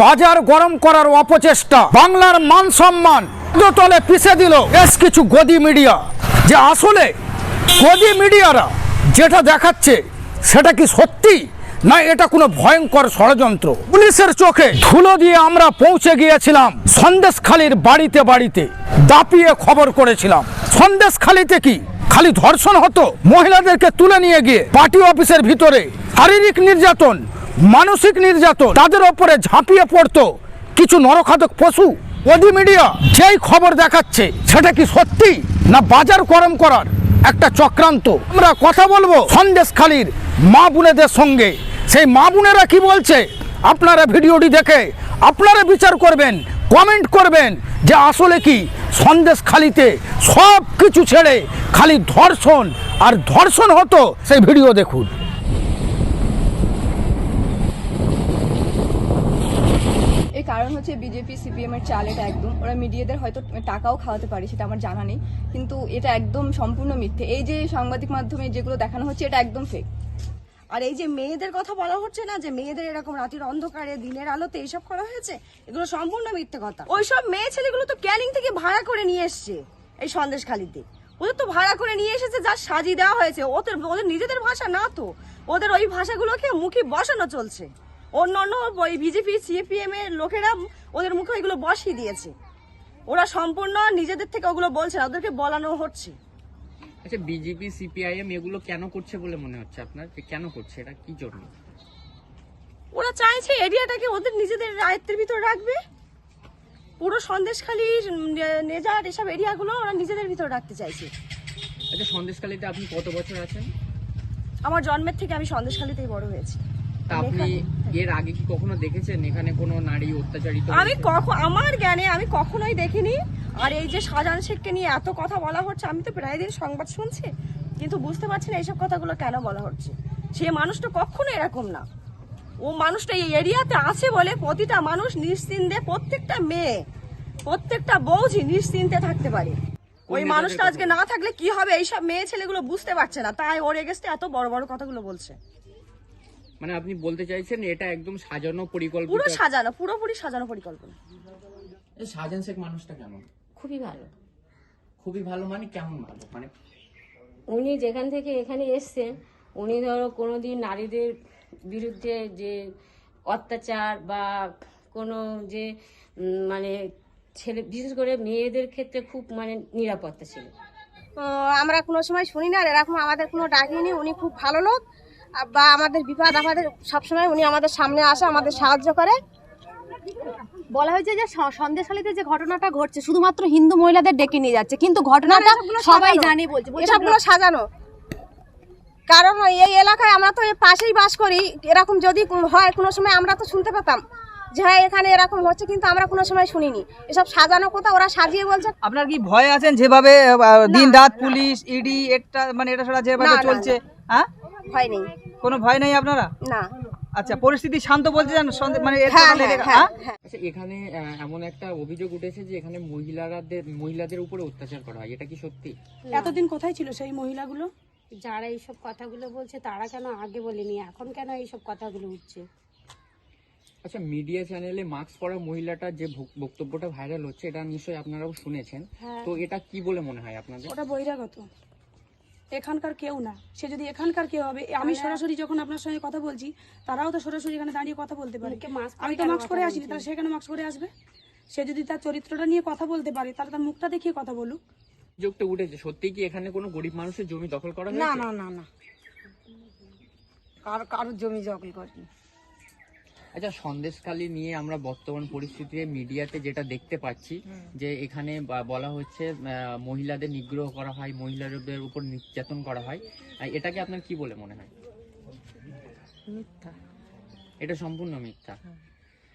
বাজার গরম করার অপচেষ্টা। বাংলার মান সম্মান তলে পিষে দিল বেশ কিছু গদি মিডিয়া। যে আসলে গদি মিডিয়ারা যেটা দেখাচ্ছে সেটা কি সত্যি? না এটা কোনো ভয়ঙ্কর ষড়যন্ত্র? পুলিশের চোখে ধুলো দিয়ে আমরা পৌঁছে গিয়েছিলাম সন্দেশখালীর বাড়িতে বাড়িতে, দাপিয়ে খবর করেছিলাম। সন্দেশখালীতে কি খালি ধর্ষণ হতো? মহিলাদেরকে তুলে নিয়ে গিয়ে পার্টি অফিসের ভিতরে শারীরিক নির্যাতন মানসিক নির্যাতন তাদের ওপরে ঝাঁপিয়ে পড়তো। কিছু নরখাদক পশু, ওডি মিডিয়া যেই খবর দেখাচ্ছে, সেটা কি সত্যি না বাজার গরম করার একটা চক্রান্ত? আমরা কথা বলব সন্দেশখালীর মা বোনেদের সঙ্গে। সেই মা বোনেরা কি বলছে? আপনারা ভিডিওটি দেখে আপনারা বিচার করবেন, কমেন্ট করবেন যে আসলে কি সন্দেশখালিতে সব কিছু ছেড়ে খালি ধর্ষণ আর ধর্ষণ হতো। সেই ভিডিও দেখুন এর কারণ হচ্ছে বিজেপি সিপিএম এর চাল এটা একদম। ওরা মিডিয়াদের হয়তো টাকাও খাওয়াতে পারে সেটা আমার জানা নেই। কিন্তু এটা একদম সম্পূর্ণ মিথ্যে। এই যে সাংবাদিক মাধ্যমে যেগুলো দেখানো হচ্ছে এটা একদম ফেক আর এই যে মেয়েদের কথা বলা হচ্ছে না যে মেয়েদের এরকম রাতের অন্ধকারে দিনের আলোতে এইসব করা হয়েছে এগুলো সম্পূর্ণ মিথ্যে কথা। ওইসব মেয়ে ছেলেগুলো তো ক্যানিং থেকে ভাড়া করে নিয়ে এসছে এই সন্দেশখালিতে ওদের তো ভাড়া করে নিয়ে এসেছে যা সাজিয়ে দেওয়া হয়েছে। ওদের ওদের নিজেদের ভাষা না তো। ওদের ওই ভাষাগুলোকে মুখে বসানো চলছে। অন্য অন্য ওই বিজেপি সিপিএম এর লোকেরা ওদের মুখে ওইগুলো বসিয়ে দিয়েছে। ওরা সম্পূর্ণ নিজেদের থেকে ওগুলো বলছে না ওদেরকে বলানো হচ্ছে। আচ্ছা বিজেপি সিপিআইএম এগুলো কেন করছে বলে মনে হচ্ছে আপনার? যে কেন করছে? এটা কি জন্য? ওরা চাইছে এরিয়াটাকে ওদের নিজেদের আয়ত্তের ভিতর রাখবে। পুরো সন্দেশখালী নেজার এসব এরিয়াগুলো ওরা নিজেদের ভিতর রাখতে চাইছে। আচ্ছা সন্দেশকালীতে আপনি কত বছর আছেন? আমার জন্মের থেকে আমি সন্দেশখালীতেই বড় হয়েছি। তা আপনি এর আগে কি কখনো দেখেছেন? এখানে কোনো নারী অত্যাচারিত আমি কখন আমার জ্ঞানে আমি কখনোই দেখিনি। আর এই যে শাহজাহান শেখকে নিয়ে এত কথা বলা হচ্ছে আমি তো প্রায় দিন সংবাদ শুনছি কিন্তু বুঝতে পারছি না এইসব কথাগুলো কেন বলা হচ্ছে। সে মানুষটা কখনো এরকম না। ও মানুষটা এই এরিয়াতে আছে বলে প্রতিটা মানুষ নিশ্চিন্তে প্রত্যেকটা মেয়ে প্রত্যেকটা বৌজি নিশ্চিন্তে থাকতে পারে। ওই মানুষটা আজকে না থাকলে কি হবে? এইসব মেয়ে ছেলেগুলো বুঝতে পারছে না। তাই ওর এগেস্টে এত বড় বড় কথাগুলো বলছে। মানে আপনি বলতে চাইছেন এটা একদম সাজানো পরিকল্পিত পুরো সাজানো পুরোপুরি সাজানো পরিকল্পনা। এই শাহজাহান শেখ মানুষটা কেমন? খুবই ভালো। খুবই ভালো মানে কেমন ভালো? মানে উনি যেখান থেকে এখানে এসছেন উনি ধরো কোনোদিন নারীদের বিরুদ্ধে যে অত্যাচার বা কোনো যে মানে ছেলে বিশেষ করে মেয়েদের ক্ষেত্রে খুব মানে নিরাপত্তা ছিল। আমরা কোনো সময় শুনি না আর এরকম আমাদের কোনো ডাকিনি উনি খুব ভালো লোক। বা আমাদের বিপদ আমাদের সবসময় উনি আমাদের সামনে আসে আমাদের সাহায্য করে। বলা হয়েছে যে স- সন্দেশখালীতে যে ঘটনাটা ঘটছে শুধুমাত্র হিন্দু মহিলাদের ডেকে নিয়ে যাচ্ছে কিন্তু ঘটনাটা সবাই জানে বলছে এসবগুলো সাজানো। কারণ এই এলাকায় আমরা তো পাশেই বাস করি এরকম যদি হয় কোনো সময় আমরা তো শুনতে পেতাম যে হ্যাঁ এখানে এরকম হচ্ছে কিন্তু আমরা কোনো সময় শুনিনি। এসব সাজানো কথা ওরা সাজিয়ে বলছে। আপনার কি ভয় আছেন যেভাবে দিন রাত পুলিশ ইডি এটা মানে এটা সেটা যেভাবে চলছে? হ্যাঁ? ভয় নেই। কোনো ভয় নেই আপনারা? না। আচ্ছা পরিস্থিতি শান্ত বলতে চান মানে হ্যাঁ হ্যাঁ এটা- আচ্ছা এখানে এমন একটা অভিযোগ উঠেছে যে এখানে মহিলাদের মহিলাদের উপরে অত্যাচার করা হয়। এটা কি সত্যি? এতদিন কোথায় ছিল সেই মহিলাগুলো? যারা এইসব কথাগুলো বলছে তারা কেন আগে বলেনি? এখন কেন এইসব কথাগুলো উঠছে? আচ্ছা মিডিয়া চ্যানেলে মাস্ক পরা মহিলাটা যে বক্তব্যটা ভাইরাল হচ্ছে এটা নিশ্চয়ই আপনারাও শুনেছেন। তো এটা কি বলে মনে হয় আপনাদের? ওটা বহিরাগত। এখানকার কেউ না। সে যদি এখানকার কেউ হবে আমি সরাসরি যখন আপনার সঙ্গে কথা বলছি তারাও তো সরাসরি এখানে দাঁড়িয়ে কথা বলতে পারে। আমি তো মাস্ক করে আসিনি তাহলে সেখানে মাস্ক করে আসবে? সে যদি তার চরিত্রটা নিয়ে কথা বলতে পারে তাহলে তার মুখটা দেখিয়ে কথা বলুক। অভিযোগটা উঠেছে সত্যি কি এখানে কোনো গরিব মানুষের জমি দখল করা না না না না। কার কারোর জমি দখল করেনি। আচ্ছা সন্দেশখালী নিয়ে আমরা বর্তমান পরিস্থিতিতে মিডিয়াতে যেটা দেখতে পাচ্ছি যে এখানে বলা হচ্ছে মহিলাদের নিগ্রহ করা হয় মহিলাদের উপর নির্যাতন করা হয়। এটাকে আপনার কি বলে মনে হয়? মিথ্যা। এটা সম্পূর্ণ মিথ্যা।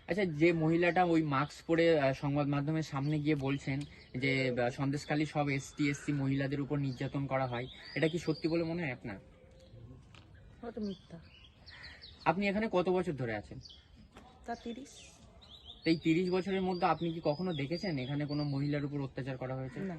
আচ্ছা যে মহিলাটা ওই মাস্ক পরে সংবাদ মাধ্যমের সামনে গিয়ে বলছেন যে সন্দেশখালী সব এসটি এসসি মহিলাদের উপর নির্যাতন করা হয় এটা কি সত্যি বলে মনে হয় আপনার? মিথ্যা। আপনি এখানে কত বছর ধরে আছেন? তা তিরিশ। এই তিরিশ বছরের মধ্যে আপনি কি কখনো দেখেছেন? এখানে কোনো মহিলার উপর অত্যাচার করা হয়েছে? না।